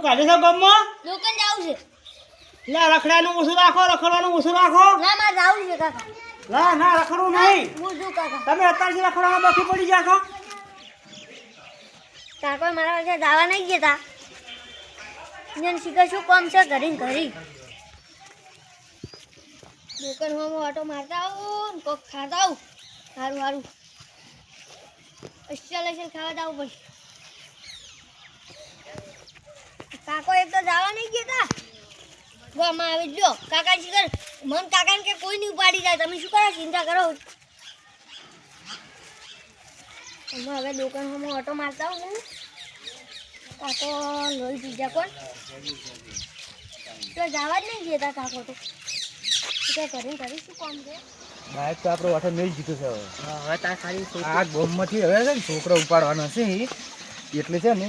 શું કાઢે છે ગામમાં? દુકાન જાવું છે. લે રખડાનું ઓછું રાખો રખડવાનું ઓછું રાખો. ના મારે જાવું છે કાકા. ના ના રખડવું નહીં. તમે અત્યારથી રખડવામાં બાકી પડી જાશો કાકો મારા પાસે દાવા નહીં ગયા તા શીખર શું કામ છે ઘરી ઘરી દુકાન હોમ ઓટો મારતા આવું ને કોક ખાતા આવું. સારું સારું અસલ અસલ ખાવા દાવું પડશે કાકો એક તો જવા નહીં ગયા તા ગોમાં આવી. જો કાકા કર મન કાકાને કે કોઈ નહીં ઉપાડી જાય. તમે શું કરો? ચિંતા કરો. હું હવે દુકાન હું ઓટો મારતા હું કાકો લોહી પીજા કોણ. તો જવા જ નહીં જતા કાકો તો. કે કરીને કરી શું કામ છે? બાઈક તો આપણો વાઠો નહીં જીતું છે હવે. હવે તાર ખાલી આ ગોમમાંથી હવે છે ને છોકરો ઉપાડવાનો છે. એટલે છે ને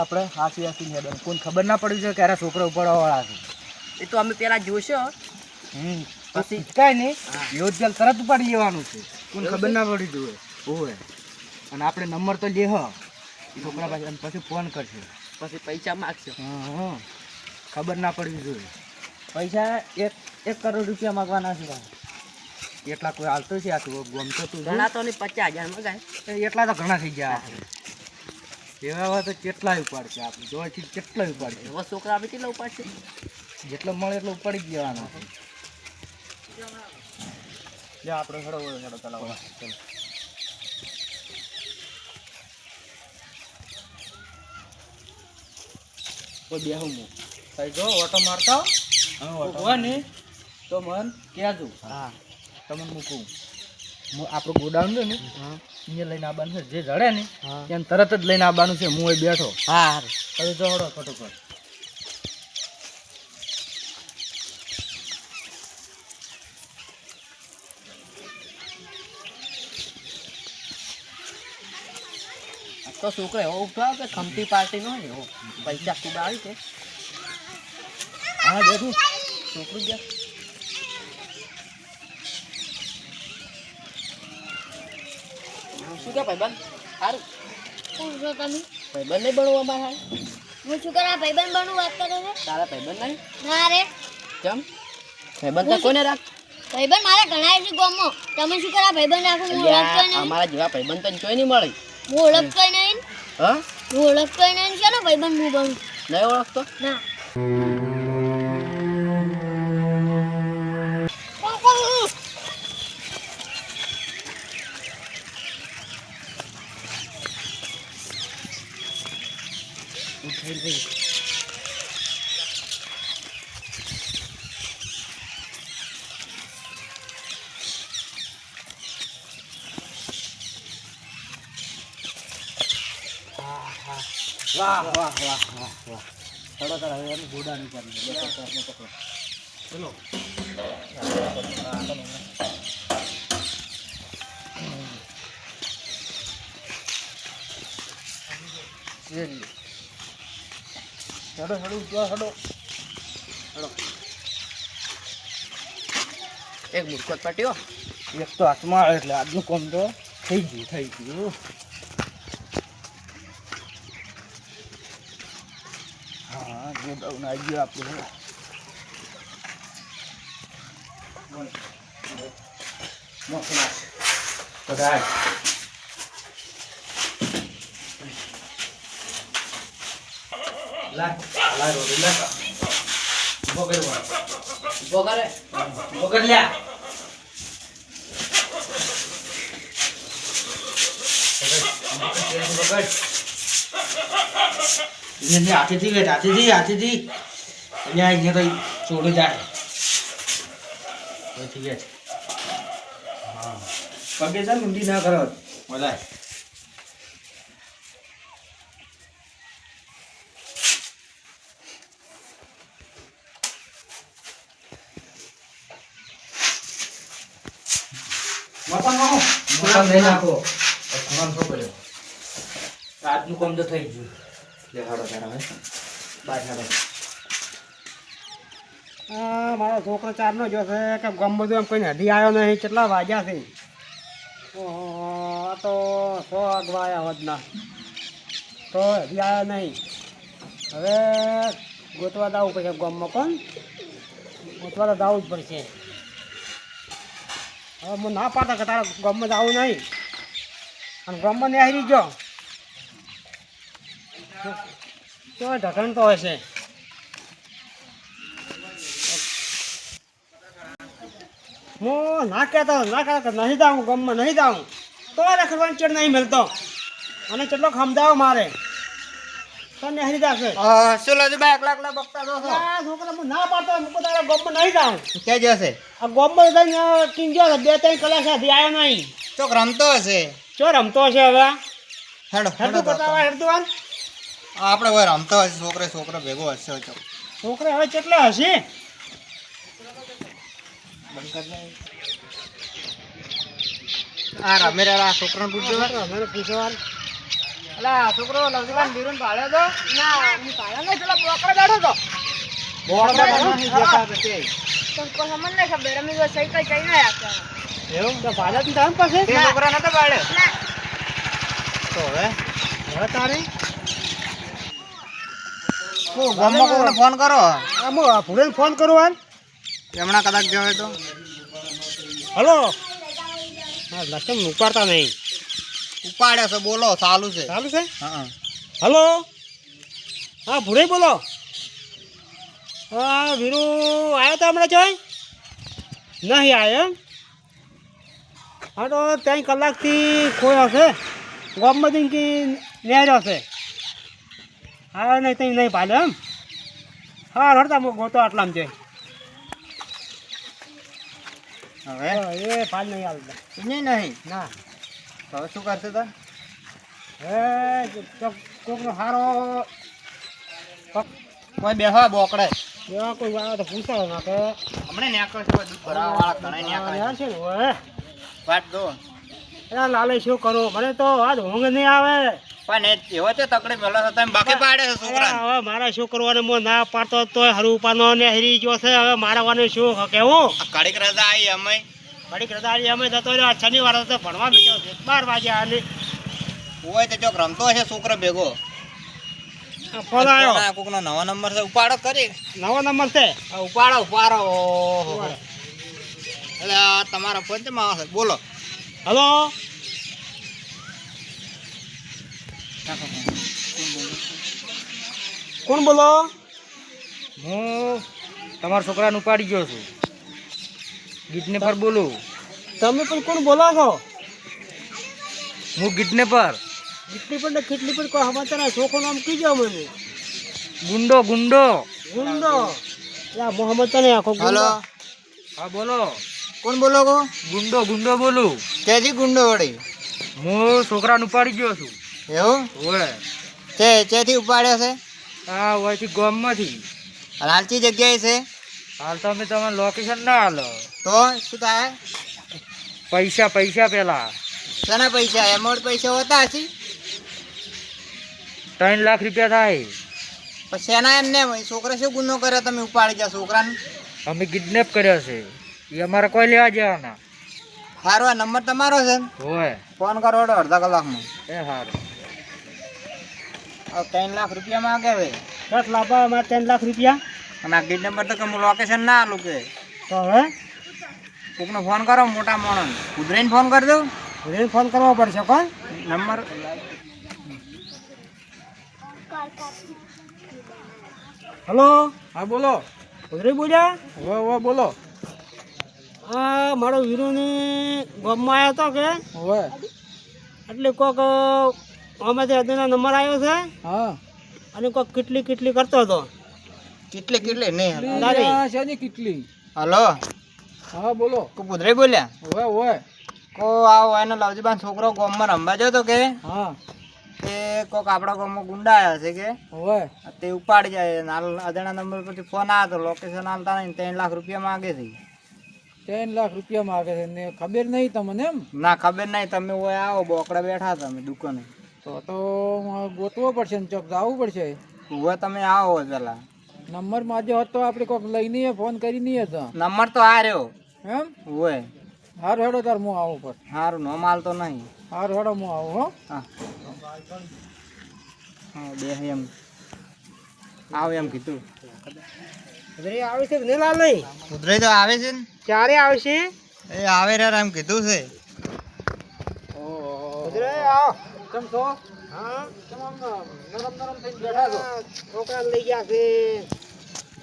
આપણે હાસી હાસી હેડવાનું. કોઈ ખબર ના પડી છે ક્યારે છોકરો ઉપાડવા વાળા છે. એ તો અમે પેલા જોશો. પછી કાંઈ નહીં. યોજલ તરત ઉપાડી જવાનું છે. કોને ખબર ના પડી જોઈએ ઓહે અને આપણે નંબર તો લે હ. છોકરા પાસે અને પછી ફોન કરશે. પછી પૈસા માગશે. હા હા. ખબર ના પડવી જોઈએ. પૈસા એક એક કરોડ રૂપિયા માગવાના છે. એટલા કોઈ હાલતો છે આ તું ગમતો તું ઘણા તો નહીં પચાસ હજાર મગાય. એટલા તો ઘણા થઈ ગયા એવા તો કેટલાય ઉપાડશે આપણે. જોવાથી કેટલાય ઉપાડશે. એવા છોકરા આપણે કેટલા ઉપાડશે? જેટલો મળે એટલો ઉપાડી જ દેવાનો લે આપણે હેડો હેડો ચલાવો ચલો કોઈ બેહું હું થઈ જો ઓટો મારતા હોય ને તો મન કહેજો. હા તમને મૂકું હું આપણું ગોડાઉન છે ને અહીંયા લઈને આવવાનું છે. જે જડે ને ત્યાં તરત જ લઈને આવવાનું છે. હું બેઠો. હા હવે જો હડો ફટોફટ. તો છોકરો એવો ઉઠાવ કે ખમતી પાર્ટી નો ને એવો. પૈસા ખૂબ આવી છે. હા દેખું છોકરું ગયા શું કે ભાઈબંધ? સારું શું છો તમે? ભાઈબંધ નહીં બનવું અમારે હું શું કરા? ભાઈબંધ બનવું વાત કરે છે? તારા ભાઈબંધ નહીં? ના રે. કેમ? ભાઈબંધ તો કોને રાખ. ભાઈબંધ મારા ઘણા છે ગોમો તમે શું કરા? ભાઈબંધ રાખો અમારા જેવા ભાઈબંધ તો જોઈ નહીં મળે. ઓળખતો નહીં હા હું ઓળખતો નહીં ચાલો ભાઈબંધ હું બનું નહીં ઓળખતો ના વાહ વાહ વાહ વાહ વાહ ચલો ચલો હવે એનું ગોડા નહીં કરી ચલો હેડો હેડો હેડો એક મૂર્ખો પટ્યો એક તો હાથમાં આવે એટલે આજનું કોમ તો થઈ ગયું થઈ ગયું. હા ગોડાઉન આવી ગયું આપણું બધા લાય લાય રોટી લાય પકડ ઊભો કરે પકડ લ્યા હાથેથી ગઈ હાથેથી હાથેથી અહીંયા અહીંયા તો ચોડું જાય. ઠીક છે. હા. પગે છે ઊંડી ના કરો. બોલાય મટન નાખો મટન લઈ નાખો. આજનું કામ તો થઈ ગયું. મારો છોકરો ચારનો જો છે, કે ગમ બધું એમ કોઈ હજી આવ્યો નહીં, કેટલા વાગ્યા છે? આ તો સો અગવાયા વધના તો હજી આવ્યો નહીં. હવે ગોતવા દાવું પડશે ગામમાં, કોણ? ગોતવા તો દાવું જ પડશે. હવે હું ના પાડતા કે તારા ગામમાં જવું નહીં. અને ગામમાં ને હારી ગયો. તો ઢકણ તો હશે હું ના કહેતો ના કહેતો કે નહીં જાઉં ગમમાં નહીં જાઉં. તો રખડવાની ચેડ નહીં મળતો. અને કેટલો સમજાવો મારે. તો નહીં જશે. શું લાજુભાઈ એકલા એકલા બકતા દો છોકરા હું ના પાડતો હું તારા ગામમાં નહીં જાઉં. ક્યાં જશે? આ ગામમાં જઈને કિંગ્યો છે બે ત્રણ કલાક સુધી આવ્યો નહીં. ચોક રમતો હશે. ચો રમતો હશે હવે. હેડો હેડો બતાવા હેડતું આન આપણે ભાઈ રમતો હશે છોકરા છોકરો ભેગો હશે તો. છોકરા હવે કેટલા હશે? આ રમે આ છોકરાને પૂછજો. મને પૂછવા અલા આ છોકરો લવજીભાઈ બીરુન ભાળ્યો તો? ના હું પાડ્યો નહીં પેલા બોકડા બેઠો તો બોકડા નહીં. તો કોઈ સમજ નહીં ખબર અમે તો કઈ ચઈને આવ્યા એવું? તો ભાડા તું પાસે? છોકરા નતો ભાળ્યો ના. તો હવે? હવે તારે? ગામમાં કોઈને ફોન કરો? આ હું ભૂલે ફોન કરો હાલ. હમણાં કદાચ ગયો હોય તો. હલો. હા લક્ષણ ઉપાડતા નહીં. ઉપાડ્યો છે બોલો ચાલુ છે. ચાલુ છે? હા. હલો. હા ભૂરે બોલો. હા વીરુ આવ્યો તો હમણાં જોઈ? નહીં આવ્યો એમ? હા તો ત્રણ કલાકથી ખોયો છે. ગામમાંથી કે નેર્યો છે. હા નહીં તઈ નહીં પાલે એમ હા હડતા ગોતો આટલામાં જઈ. હવે? એ પાલ નહીં આવતા નહીં નહીં? ના. હવે શું કરશે તા? હે કોકનો સારો કોઈ બેહવા બોકડે. એવા કોઈ આવે તો પૂછાડો ના કે હમણાં નેકળ છે દૂધ ભરાવા વાળા ઘણા નેકળ છે વાત દો અરે લાલે શું કરો? મને તો આજ ઊંઘ નહીં આવે. પણ એ એવો તે તકડી મેલો છે તમે બાકી પાડે છે છોકરા હવે મારા શું કરવાનું હું ના પાડતો તોય હરુપાનો ને હરી ગયો છે હવે મારવાનું શું કેવું કડીક રજા આવી અમે. ઘડીક રજાડી અમે જતો રહ્યો. શનિવાર હતો ભણવા બેઠો છે. બાર વાગ્યા આની હોય તો ચોક રમતો હશે છોકરો ભેગો. ફોન આવ્યો નવો નંબર છે ઉપાડો કરી નવો નંબર છે? ઉપાડો ઉપાડો. એટલે તમારો ફોન છે? બોલો. હલો? કોણ બોલો? હું તમારા છોકરાને ઉપાડી ગયો છું. ગીતને પર બોલું. તમે પણ કોણ બોલો છો? હું ગીતને પર ને કેટલી પણ કોઈ સમાચાર છોકરો નામ કીજો મને. ગુંડો ગુંડો. ગુંડો. યા મોહમ્મદ તને આખો ગુંડો. હા બોલો. કોણ બોલો કો ગુંડો ગુંડો બોલું. કેજી ગુંડો વળી? હું છોકરાને ઉપાડી ગયો છું. એવું? ઓય તે ચેથી ઉપાડ્યો છે? હા ઓયથી ગામમાંથી. હાલતી જગ્યાએ છે? હાલ તો અમે તમને લોકેશન ના હાલો. તો શું થાય? પૈસા પૈસા પેલા. શાના પૈસા? એમાઉન્ટ પૈસા હોતા હશે? ત્રણ લાખ રૂપિયા થાય. પછી એના એમને? છોકરા શું ગુનો કર્યો તમે ઉપાડી ગયા છોકરાને? અમે કિડનેપ કર્યો છે. એ અમારે કોઈ લેવા જવાના. સારો નંબર તમારો છે હોય. ફોન કરો અડધા કલાકમાં એ સારું ત્રણ લાખ રૂપિયા માંગે હવે. દસ લાભા અમારે ત્રણ લાખ રૂપિયા? અને આ ગીટ નંબર તો કે હું લોકેશન ના આલું કે. તો હવે? કોકનો ફોન કરો મોટા માણસ કુદરાઈને ફોન કરી દઉં. એને ફોન કરવો પડશે કોણ નંબર? હલો? હા બોલો. ઉધરી બોલ્યા હવે હવે બોલો. હા મારો વીરુની ગામમાં આવ્યો હતો કે? હવે. એટલે કોક આમાંથી અદના નંબર આવ્યો છે? હા. અને કોક કેટલી કેટલી કરતો હતો? કેટલી કેટલી? નહીં શાની કેટલી? હલો. હા બોલો. કો બોલ્યા? ઓવે ઓવે કો આવો એનો લવજીબાન છોકરો ગોમમાં રમવા જતો કે? હા. તે કોક આપણા ગામમાં ગુંડા આવ્યા છે કે? હોય. તે ઉપાડી જાય. નાલ અજાણા નંબર પરથી ફોન આવ્યો તો લોકેશન આલતા નહીં. ત્રણ લાખ રૂપિયા માગે છે. ત્રણ લાખ રૂપિયા માગે છે ને ખબર નહીં તમને એમ? ના ખબર નહીં. તમે ઓય આવો બોકડા બેઠા તમે દુકાને. તો તો ગોતવો પડશે ને ચોક જવું પડશે. હવે તમે આવો પેલા નંબર માજે હોત તો આપણે કોક લઈને ફોન કરી નહીં હતો નંબર તો આ રહ્યો. એમ? હોય હારું હેડો તાર હું આવું પર હારું નો માલ તો નહીં. હારું હેડો હું આવું હો. હા. હા બે એમ. આવ એમ કીધું. ઉધરી આવે છે લાલ નહીં? તો આવે છે ને. ક્યારે આવશે એ આવે રે એમ કીધું છે. ઉધરી આવો. કેમ છો? હા. કેમ આમ નરમ નરમ થઈને બેઠા છો? છોકરા લઈ ગયા છે.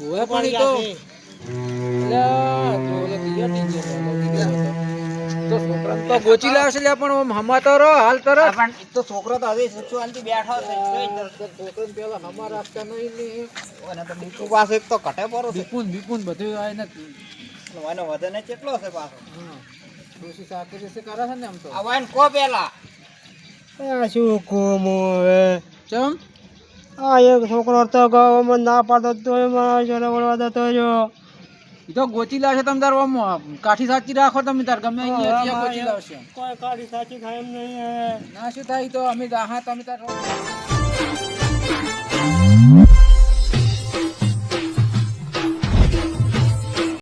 ઓએ પણ ઈ તો- તો ગોચી લાવશે લે પણ હમા તો રહો હાલ તરત. પણ તો છોકરો તો હવે સચવાનથી બેઠો છે છોકરો પેલો હમા રાખતા નહીં ને. અને તો બીકુ પાસે એક તો કટે પરો છે. બીકુન બીકુન બધું આય ને કેટલો છે પાછો? ડોસી સાથે રેસે કરે છે ને આમ તો. આ વાઈન કો પેલા? આ શું કોમો હવે? ચમ? આ એક છોકરો તો ગાવામાં ના પાડતો તો મારા જોડે વળવા દેતો જો તો ગોચી લાવશે તમે તાર કાઠી સાચી રાખો તમે તાર ગમે ગોચી લાવશે. કોઈ કાઠી સાચી થાય એમ નહીં ના શું થાય તો અમે હા તમે તાર